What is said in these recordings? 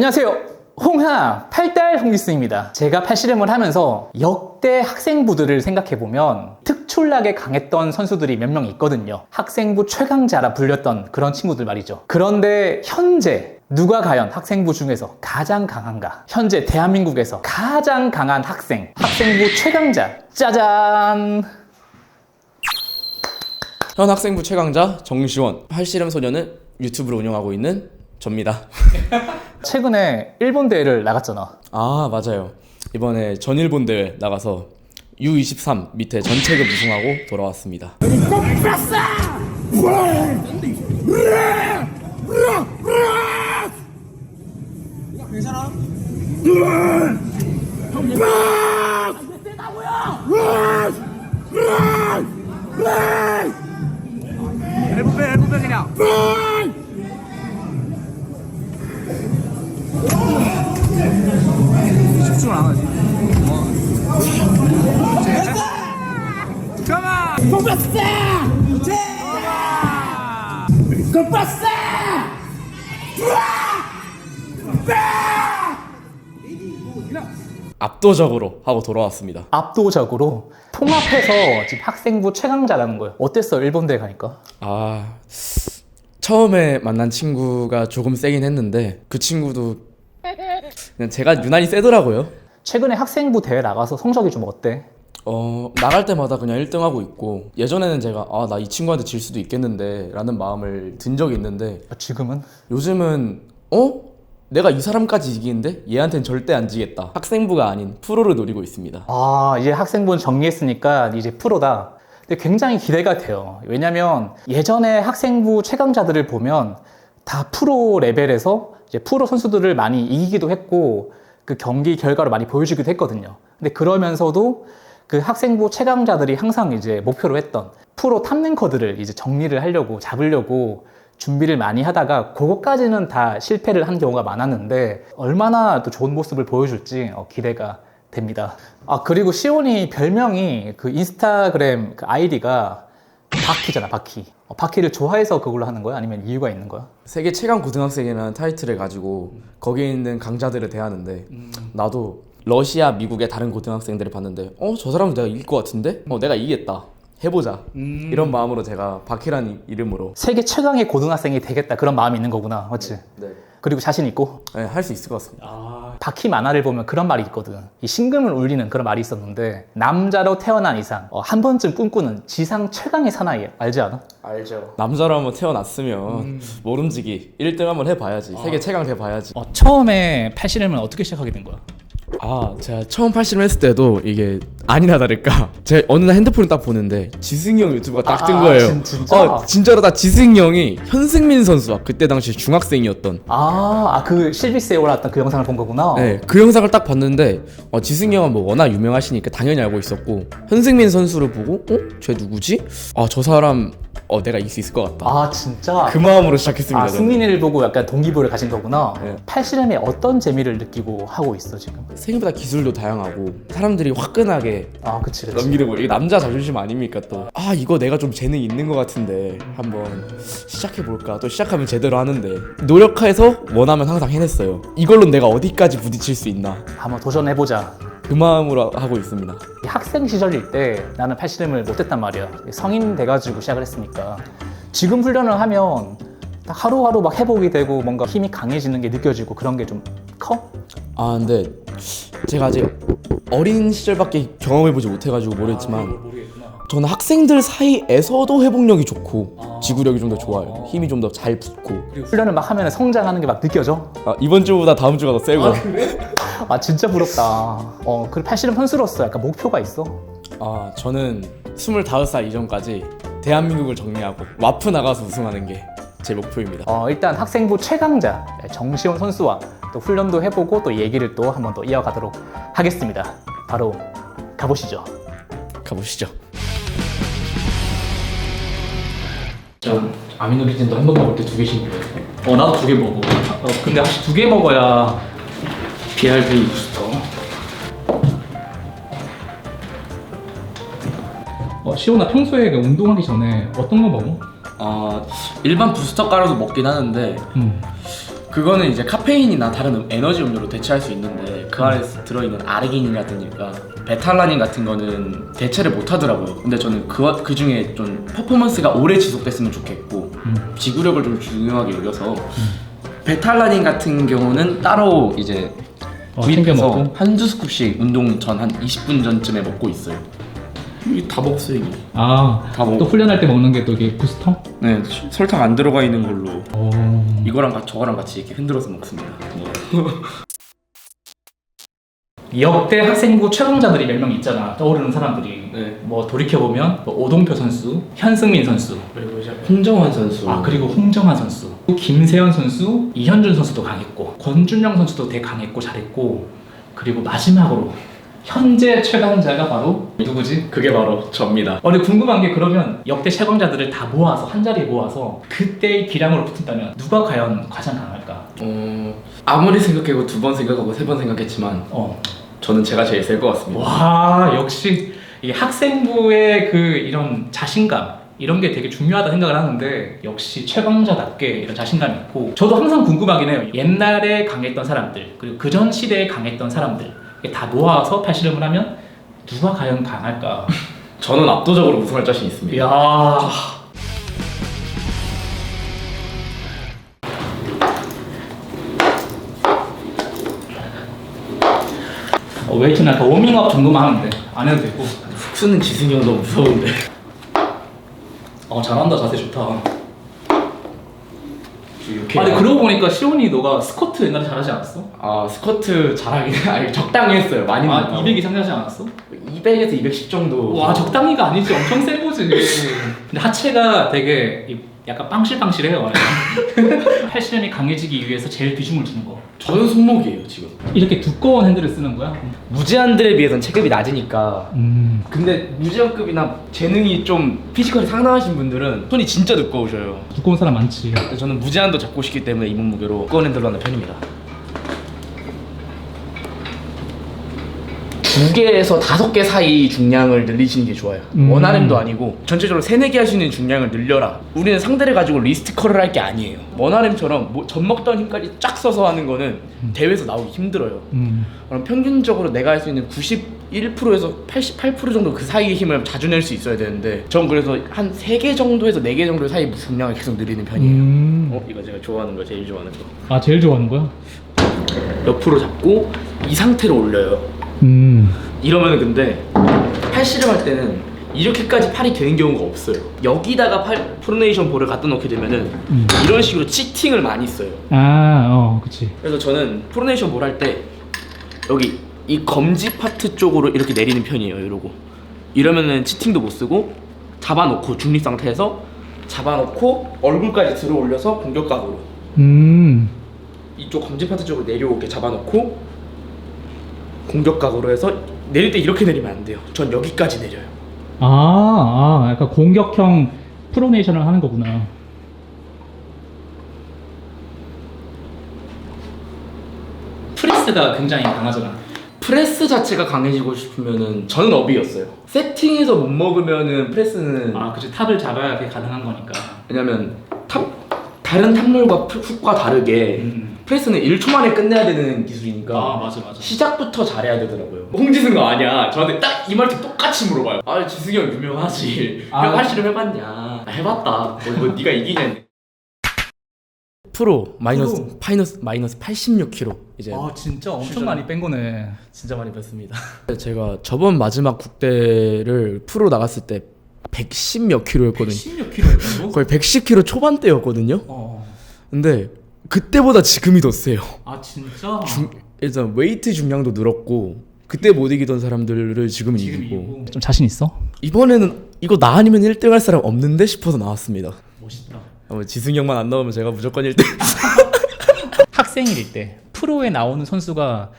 안녕하세요. 홍하 팔달 홍기스입니다. 제가 팔씨름을 하면서 역대 학생부들을 생각해보면 특출나게 강했던 선수들이 몇 명 있거든요. 학생부 최강자라 불렸던 그런 친구들 말이죠. 그런데 현재 누가 과연 학생부 중에서 가장 강한가? 현재 대한민국에서 가장 강한 학생, 학생부 최강자. 짜잔! 현 학생부 최강자 정시원 팔씨름 소녀는 유튜브를 운영하고 있는 접니다. 최근에 일본 대회를 나갔잖아. 아 맞아요. 이번에 전일본 대회 나가서 U23 밑에 전체급 우승하고 돌아왔습니다. 집중을 가만 압도적으로 하고 돌아왔습니다. 압도적으로 통합해서 지금 학생부 최강자라는 거예요. 어땠어? 일본 대회 가니까? 아 처음에 만난 친구가 조금 세긴 했는데 그 친구도 그냥 제가 유난히 세더라고요. 최근에 학생부 대회 나가서 성적이 좀 어때? 어 나갈 때마다 그냥 1등하고 있고 예전에는 제가 아 나 이 친구한테 질 수도 있겠는데 라는 마음을 든 적이 있는데 아, 지금은? 요즘은 어? 내가 이 사람까지 이기는데 얘한텐 절대 안 지겠다. 학생부가 아닌 프로를 노리고 있습니다. 아, 이제 학생부는 정리했으니까 이제 프로다. 근데 굉장히 기대가 돼요. 왜냐면 예전에 학생부 최강자들을 보면 다 프로 레벨에서 이제 프로 선수들을 많이 이기기도 했고 그 경기 결과를 많이 보여주기도 했거든요. 근데 그러면서도 그 학생부 최강자들이 항상 이제 목표로 했던 프로 탑랭커들을 이제 정리를 하려고 잡으려고 준비를 많이 하다가 그것까지는 다 실패를 한 경우가 많았는데 얼마나 또 좋은 모습을 보여줄지 어, 기대가 됩니다. 아 그리고 시온이 별명이 그 인스타그램 그 아이디가 바키잖아 바키. 어, 바키를 좋아해서 그걸로 하는 거야? 아니면 이유가 있는 거야? 세계 최강 고등학생이라는 타이틀을 가지고 거기에 있는 강자들을 대하는데 나도 러시아, 미국의 다른 고등학생들을 봤는데 어 저 사람은 내가 이길 것 같은데 어 내가 이기겠다 해보자 이런 마음으로 제가 바키라는 이름으로 세계 최강의 고등학생이 되겠다 그런 마음이 있는 거구나, 맞지? 네. 그리고 자신 있고 할수 있을 것 같습니다. 바퀴 만화를 보면 그런 말이 있거든. 이 신금을 울리는 그런 말이 있었는데 남자로 태어난 이상 어, 한 번쯤 꿈꾸는 지상 최강의 사나이 알지 않아? 알죠. 남자로 한번 태어났으면 모름지기 1등 한번 해봐야지. 세계 최강 돼봐야지. 어, 처음에 팔씨름은 어떻게 시작하게 된 거야? 아 제가 처음 팔씨름 했을 때도 이게 아니나 다를까 제가 어느 날 핸드폰을 딱 보는데 지승이 형 유튜브가 딱 뜬 아, 거예요 진- 진짜? 어 진짜로 다 지승이 형이 현승민 선수와 그때 당시 중학생이었던 아, 아, 그 실비스에 올라왔던 그 영상을 본 거구나. 네, 그 영상을 딱 봤는데 어, 지승이 형은 뭐 워낙 유명하시니까 당연히 알고 있었고 현승민 선수를 보고 어? 쟤 누구지? 아 저 사람 어 내가 이길 수 있을 것 같다 아, 진짜. 그 마음으로 시작했습니다 아, 저는. 승민이를 보고 약간 동기부여를 가진 거구나. 네. 팔씨름에 어떤 재미를 느끼고 하고 있어 지금? 생각보다 기술도 다양하고 사람들이 화끈하게 아, 그치, 그치. 넘기는 거 이게 남자 자존심 아닙니까 또 아 이거 내가 좀 재능 있는 것 같은데 한번 시작해 볼까 또 시작하면 제대로 하는데 노력해서 원하면 항상 해냈어요 이걸로 내가 어디까지 부딪힐 수 있나 한번 도전해보자. 그 마음으로 하고 있습니다 이 학생 시절일 때 나는 팔씨름을 못했단 말이야. 성인 돼가지고 시작을 했으니까. 지금 훈련을 하면 딱 하루하루 막 회복이 되고 뭔가 힘이 강해지는 게 느껴지고 그런 게 좀 커? 아 근데 제가 아직 어린 시절밖에 경험해보지 못해가지고 모르겠지만 저는 학생들 사이에서도 회복력이 좋고 지구력이 좀 더 좋아요 힘이 좀 더 잘 붙고 훈련을 막 하면 성장하는 게 막 느껴져? 아, 이번 주보다 다음 주가 더 세고 아 진짜 부럽다. 어, 그리고 팔씨름 선수로서 약간 목표가 있어? 아 저는 25살 이전까지 대한민국을 정리하고 와프 나가서 우승하는 게 제 목표입니다. 어, 일단 학생부 최강자 정시원 선수와 또 훈련도 해보고 또 얘기를 또 한번 또 이어가도록 하겠습니다. 바로 가보시죠. 가보시죠. 전 아미노리진도 한 번 먹을 때 두 개씩 먹어요. 어 나도 두 개 먹어. 어, 근데 확실히 두 개 먹어야 BRB 부스터. 어 시온아 평소에 그 운동하기 전에 어떤 거 먹어? 아 일반 부스터 가루도 먹긴 하는데 음. 그거는 이제 카페인이나 다른 에너지 음료로 대체할 수 있는데 그 안에 들어있는 아르기닌이라든가 베탈라닌 같은 거는 대체를 못 하더라고요. 근데 저는 그, 그 중에 좀 퍼포먼스가 오래 지속됐으면 좋겠고 지구력을 좀 중요하게 여겨서 베탈라닌 같은 경우는 따로 이제 어, 챙겨 구입해서 먹고? 한두 스쿱씩 운동 전 한 20분 전쯤에 먹고 있어요. 먹었어요 이게. 아, 다 먹- 또 훈련할 때 먹는 게 또 이게 부스터? 네 설탕 안 들어가 있는 걸로 오. 이거랑 저거랑 같이 이렇게 흔들어서 먹습니다. 역대 학생부 최강자들이 몇 명 있잖아. 떠오르는 사람들이. 네. 뭐 돌이켜보면 뭐 오동표 선수, 현승민 선수, 그리고 이제 홍정환 선수. 아 그리고 홍정환 선수, 김세현 선수, 이현준 선수도 강했고 권준영 선수도 되게 강했고 잘했고 그리고 마지막으로 현재 최강자가 바로 누구지? 그게 바로 접니다. 어, 근데 궁금한 게 그러면 역대 최강자들을 다 모아서 한 자리에 모아서 그때의 기량으로 붙은다면 누가 과연 가장 강할까? 어 아무리 생각해도 두 번 생각하고 세 번 생각했지만 어, 저는 제가 제일 셀 것 같습니다. 와 역시 이 학생부의 그 이런 자신감 이런 게 되게 중요하다 생각을 하는데 역시 최강자답게 이런 자신감이 있고 저도 항상 궁금하긴 해요 옛날에 강했던 사람들 그리고 그 전 시대에 강했던 사람들 다 모아서 팔씨름을 하면 누가 과연 강할까? 저는 압도적으로 우승할 자신 있습니다. 이야. 어, 웨이트는 아까 워밍업 정도만 하면 돼 안 해도 되고. 훅수는 지승이 형 너무 무서운데. 어 잘한다. 자세 좋다 이렇게. 아 근데 그러고 보니까 시온이 너가 스쿼트 옛날에 잘하지 않았어? 아 스쿼트 잘하긴 해. 아니 적당히 했어요. 많이 아 못하고. 200 이상 하지 않았어? 200에서 210 정도. 와 적당히가 아니지 엄청 센 거지 근데 하체가 되게 이- 약간 빵실빵실해요 팔씨름이 강해지기 위해서 제일 비중을 두는 거 저는 손목이에요 지금. 이렇게 두꺼운 핸들을 쓰는 거야? 무제한들에 비해서는 체급이 낮으니까. 음 근데 무제한급이나 재능이 좀 피지컬이 상당하신 분들은 손이 진짜 두꺼우셔요. 두꺼운 사람 많지 저는 무제한도 잡고 싶기 때문에 이 몸무게로 두꺼운 핸들로 하는 편입니다. 두 개에서 다섯 개 사이 중량을 늘리시는 게 좋아요. 음. 원RM도 아니고 전체적으로 세네 개 할수 있는 중량을 늘려라. 우리는 상대를 가지고 리스트 컬을 할 게 아니에요. 원RM처럼 뭐 젖먹던 힘까지 쫙 써서 하는 거는 대회에서 나오기 힘들어요. 음. 그럼 평균적으로 내가 할 수 있는 91%에서 88% 정도 그 사이의 힘을 자주 낼 수 있어야 되는데 전 그래서 한 3개 정도에서 4개 정도 사이 중량을 계속 늘리는 편이에요. 음. 어? 이거 제가 좋아하는 거 제일 좋아하는 거. 아 제일 좋아하는 거야? 옆으로 잡고 이 상태로 올려요. 음 이러면 근데 팔씨름 할 때는 이렇게까지 팔이 되는 경우가 없어요. 여기다가 팔 프로네이션 볼을 갖다 놓게 되면은 음. 이런 식으로 치팅을 많이 써요. 아, 어, 그치. 그래서 저는 프로네이션 볼 할 때 여기 이 검지 파트 쪽으로 이렇게 내리는 편이에요. 이러고 이러면은 치팅도 못 쓰고 잡아놓고 중립 상태에서 잡아놓고 얼굴까지 들어 올려서 공격각으로 음, 이쪽 검지 파트 쪽으로 내려오게 잡아놓고 공격각으로 해서 내릴 때 이렇게 내리면 안 돼요. 전 여기까지 내려요. 아, 아, 약간 공격형 프로네이션을 하는 거구나. 프레스가 굉장히 강하잖아. 프레스 자체가 강해지고 싶으면은 저는 업이었어요. 세팅해서 못 먹으면은 프레스는 아, 그치. 탑을 잡아야 그게 가능한 거니까. 왜냐면 탑 다른 탑롤과 프- 훅과 다르게 음. 프레스는 1초 만에 끝내야 되는 기술이니까 아, 맞아, 맞아. 시작부터 잘해야 되더라고요. 홍지승 아니야. 저한테 딱 이 말투 똑같이 물어봐요. 아 지승이 형 유명하지. 아. 형 할씨름 해봤냐? 아, 해봤다. 뭐, 뭐 네가 이기냐? 프로 마이너스 프로. 파이너스 마이너스 86kg 이제 아, 진짜 엄청 슈전. 많이 뺀 거네. 진짜 많이 뺐습니다. 제가 저번 마지막 국대를 프로 나갔을 때 110몇 킬로였거든요. 16 킬로였다고? 거의 110kg 초반대였거든요. 어. 근데 그때보다 지금이 더 세요. 아, 진짜? 중, 일단 웨이트 중량도 늘었고 그때 못 이기던 사람들을 지금 지금 이기고 이기고. 좀 자신 있어? 이번에는 이거 나 아니면 1등 할 사람 없는데 싶어서 나왔습니다. 멋있다. 어, 지승이 형만 안 나오면 제가 무조건 1등. 학생일 때 프로에 나오는 선수가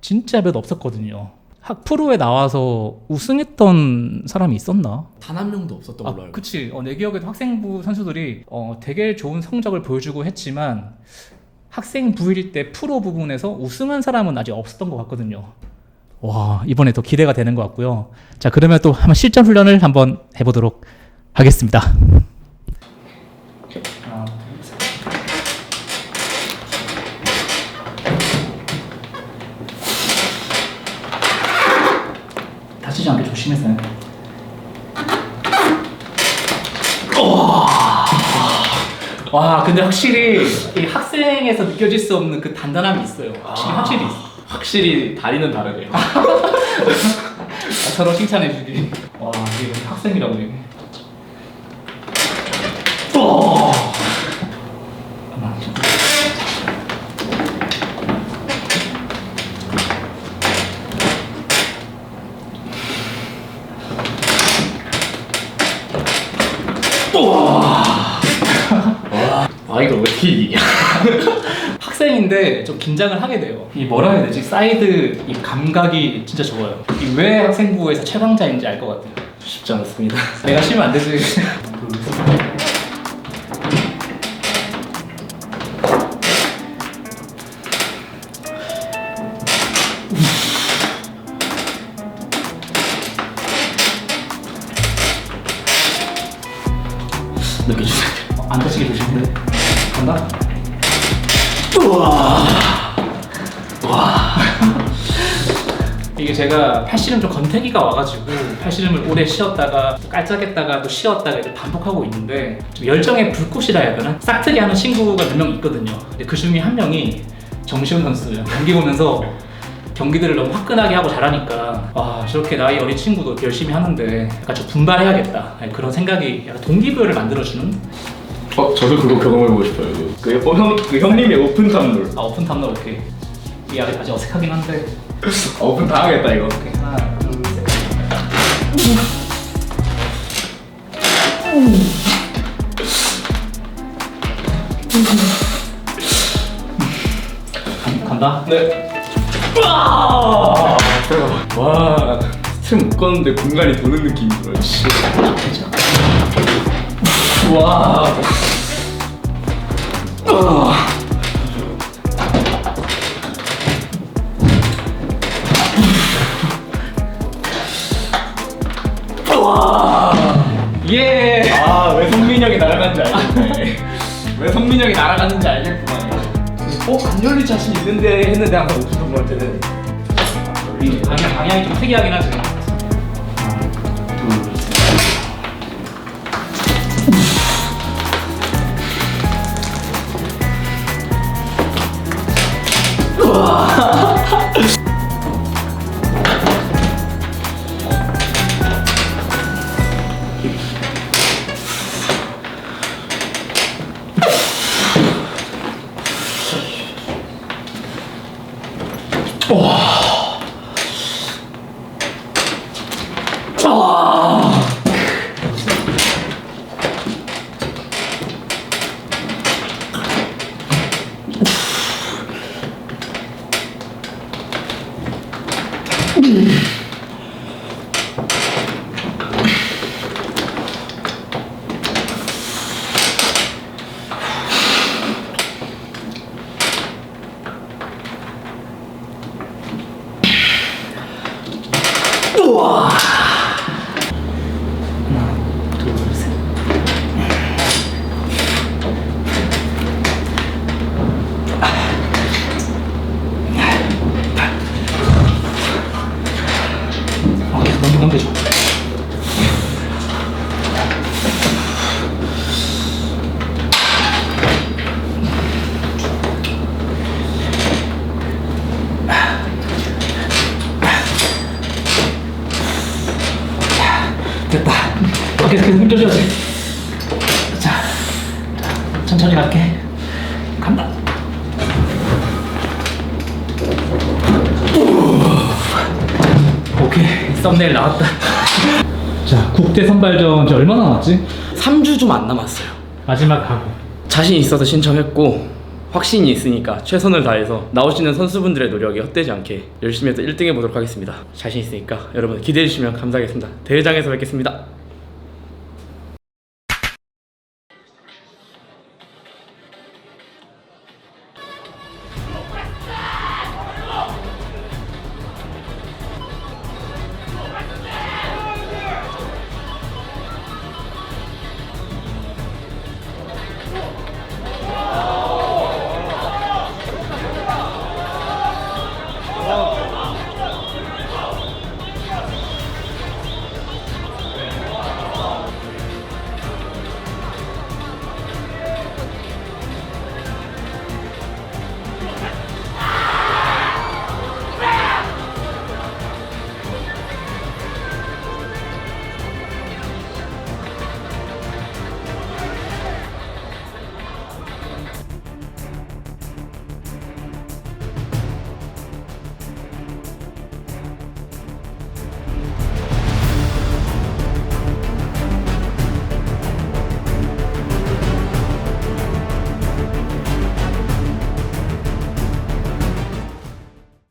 진짜 몇 없었거든요. 학 프로에 나와서 우승했던 사람이 있었나? 단 한 명도 없었던 걸로 아, 알고. 그치. 어, 내 기억에도 학생부 선수들이 어, 되게 좋은 성적을 보여주고 했지만 학생부일 때 프로 부분에서 우승한 사람은 아직 없었던 것 같거든요. 와 이번에 더 기대가 되는 것 같고요. 자 그러면 또 한번 실전 훈련을 한번 해보도록 하겠습니다. 와 근데 확실히 이 학생에서 느껴질 수 없는 그 단단함이 있어요. 확실히 확실히 있어. 확실히 다리는 다르네요. 아, 서로 칭찬해 주기. 와 이게 학생이라고 이게. 와. 잠깐만. 아 이걸 어떻게 이기냐? 학생인데 좀 긴장을 하게 돼요. 이 뭐라 해야 되지? 사이드 이 감각이 진짜 좋아요. 이 왜 학생부에서 최강자인지 알 것 같아요. 쉽지 않습니다. 내가 쉬면 안 되지. 제가 팔씨름 좀 건태기가 와가지고 팔씨름을 오래 쉬었다가 또 깔짝했다가 또 쉬었다가 이제 반복하고 있는데 좀 열정의 불꽃이라 해야 되나? 싹트기 하는 친구가 몇 명 있거든요. 근데 그 중에 한 명이 정시훈 선수예요. 경기 보면서 경기들을 너무 화끈하게 하고 잘하니까 와 저렇게 나이 어린 친구도 이렇게 열심히 하는데 약간 좀 분발해야겠다 네, 그런 생각이 약간 동기부여를 만들어주는 어 저도 그거 경험해보고 싶어요. 그 어, 형, 그 형님의 오픈 탐물. 아 오픈 탐너 오케이 이게 아직 아직 어색하긴 한데 아, 오픈 다 하겠다 이거. 하나 둘셋 간다 네. 와. 와. 스팀 묶었는데 공간이 도는 느낌이 들어요. 씨. 와. 예 아, 왜 성민이 형이 날아간지 알겠네. 왜 성민이 형이 날아가는지 알겠구만. 어, 안 열릴 자신 있는데 했는데 항상 오픈 탐물한테는 이 방향, 방향이 좀 특이하긴 하지 아, 계속 넘겨 넘겨줘 됐다 어, 계속 계속 힘줘줘야지 자, 자 천천히 갈게 간다 오케이 썸네일 나왔다 자 국대 선발전 이제 얼마나 남았지? 3주 좀 안 남았어요. 마지막 하고 자신 있어서 신청했고 확신이 있으니까 최선을 다해서 나오시는 선수분들의 노력이 헛되지 않게 열심히 해서 1등 해보도록 하겠습니다. 자신 있으니까 여러분 기대해 주시면 감사하겠습니다. 대회장에서 뵙겠습니다.